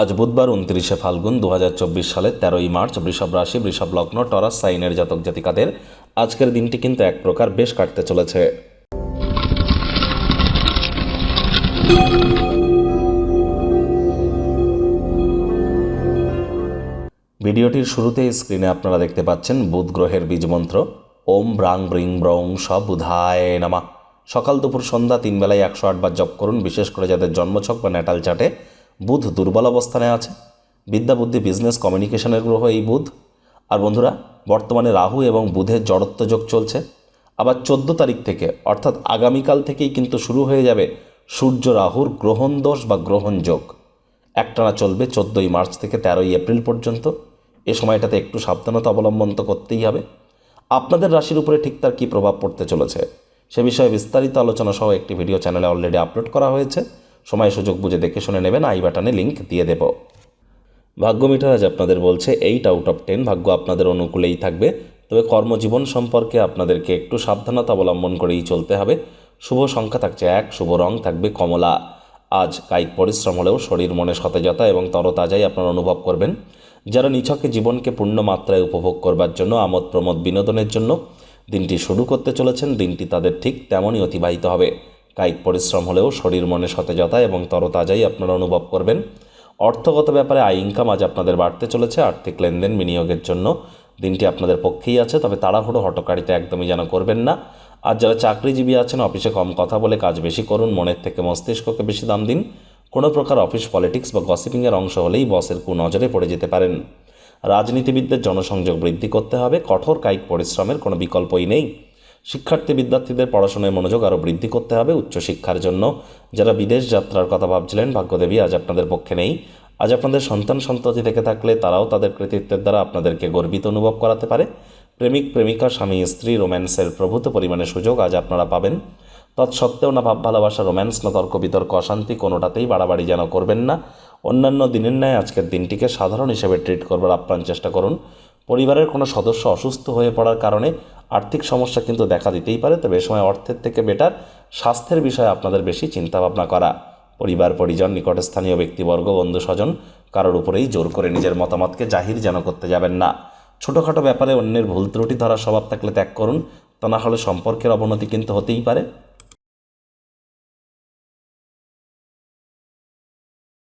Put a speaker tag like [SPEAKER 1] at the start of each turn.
[SPEAKER 1] আজ বুধবার উনত্রিশে ফাল্গুন দু হাজার চব্বিশ সালের তেরোই মার্চ, বৃষভ রাশি, বৃষভ লগ্ন, টরাস, সাইনের জাতক জাতিকাদের আজকের দিনটি কিন্তু এক প্রকার বেশ কাটতে চলেছে। ভিডিওটির শুরুতেই স্ক্রিনে আপনারা দেখতে পাচ্ছেন বুধ গ্রহের বীজ মন্ত্র। ওম ব্রাং ব্রিং ব্রং স বুধায় নামা। সকাল দুপুর সন্ধ্যা তিন বেলায় একশো আটবার জপ করুন, বিশেষ করে যাদের জন্মছক বা ন্যাটাল চাটে। বুধ দুর্বল অবস্থানে আছে। বিদ্যা বুদ্ধি বিজনেস কমিউনিকেশনের গ্রহ এই বুধ। আর বন্ধুরা, বর্তমানে রাহু এবং বুধের জড়ত্ব যোগ চলছে। আবার চোদ্দ তারিখ থেকে, অর্থাৎ আগামীকাল থেকেই কিন্তু শুরু হয়ে যাবে সূর্য রাহুর গ্রহণ দোষ বা গ্রহণ যোগ। একটানা চলবে চোদ্দোই মার্চ থেকে তেরোই এপ্রিল পর্যন্ত। এ সময়টাতে একটু সাবধানতা অবলম্বন তো করতেই হবে। আপনাদের রাশির উপরে ঠিক তার কী প্রভাব পড়তে চলেছে? সে বিষয়ে বিস্তারিত আলোচনা সহ একটি ভিডিও চ্যানেলে অলরেডি আপলোড করা হয়েছে। সময় সুযোগ বুঝে দেখে শুনে নেবেন, আই বাটনে লিঙ্ক দিয়ে দেব। ভাগ্য মিটার আজ আপনাদের বলছে, এইট আউট অফ টেন, ভাগ্য আপনাদের অনুকূলেই থাকবে। তবে কর্মজীবন সম্পর্কে আপনাদেরকে একটু সাবধানতা অবলম্বন করেই চলতে হবে। শুভ সংখ্যা থাকছে এক, শুভ রং থাকবে কমলা। আজ কায়িক পরিশ্রম হলেও শরীর মনে সতেজতা এবং তরতাজাই আপনারা অনুভব করবেন। যারা নিছকে জীবনকে পূর্ণ মাত্রায় উপভোগ করবার জন্য আমোদ প্রমোদ বিনোদনের জন্য দিনটি শুরু করতে চলেছেন, দিনটি তাদের ঠিক তেমনই অতিবাহিত হবে। কায়িক পরিশ্রম হলেও শরীর মনে সতেজতা এবং তরতাজাই আপনারা অনুভব করবেন। অর্থগত ব্যাপারে আয় ইনকাম আজ আপনাদের বাড়তে চলেছে। আর্থিক লেনদেন বিনিয়োগের জন্য দিনটি আপনাদের পক্ষেই আছে, তবে তাড়াহুড়ো, হটকারিতা একদমই যেন করবেন না। আর যারা চাকরিজীবী আছেন, অফিসে কম কথা বলে কাজ বেশি করুন, মনের থেকে মস্তিষ্ককে বেশি দাম দিন। কোনো প্রকার অফিস পলিটিক্স বা গসিপিংয়ের অংশ হলেই বসের কুনজরে পড়ে যেতে পারেন। রাজনীতিবিদদের জনসংযোগ বৃদ্ধি করতে হবে। কঠোর কায়িক পরিশ্রমের কোনো বিকল্পই নেই। শিক্ষার্থী বিদ্যার্থীদের পড়াশোনায় মনোযোগ আরও বৃদ্ধি করতে হবে উচ্চশিক্ষার জন্য। যারা বিদেশ যাত্রার কথা ভাবছিলেন, ভাগ্যদেবী আজ আপনাদের পক্ষে নেই। আজ আপনাদের সন্তান সন্ততি থেকে থাকলে তারাও তাদের কৃতিত্বের দ্বারা আপনাদেরকে গর্বিত অনুভব করাতে পারে। প্রেমিক, প্রেমিকা, স্বামী, স্ত্রী, রোম্যান্সের প্রভূত পরিমাণে সুযোগ আজ আপনারা পাবেন। তৎসত্ত্বেও না ভাব ভালোবাসা, রোম্যান্স না তর্ক, বিতর্ক, অশান্তি কোনোটাতেই বাড়াবাড়ি যেন করবেন না। অন্যান্য দিনের ন্যায় আজকের দিনটিকে সাধারণ হিসেবে ট্রিট করবার আপ্রাণ চেষ্টা করুন। পরিবারের কোনো সদস্য অসুস্থ হয়ে পড়ার কারণে আর্থিক সমস্যা কিন্তু দেখা দিতেই পারে, তবে এ সময় অর্থের থেকে বেটার স্বাস্থ্যের বিষয়ে আপনাদের বেশি চিন্তাভাবনা করা। পরিবার, পরিজন, নিকটস্থানীয় ব্যক্তিবর্গ বন্ধু স্বজন কারোর উপরেই জোর করে নিজের মতামতকে জাহির যেন করতে যাবেন না। ছোটোখাটো ব্যাপারে অন্যের ভুল ত্রুটি ধরার স্বভাব থাকলে ত্যাগ করুন, তা না হলে সম্পর্কের অবনতি কিন্তু হতেই পারে।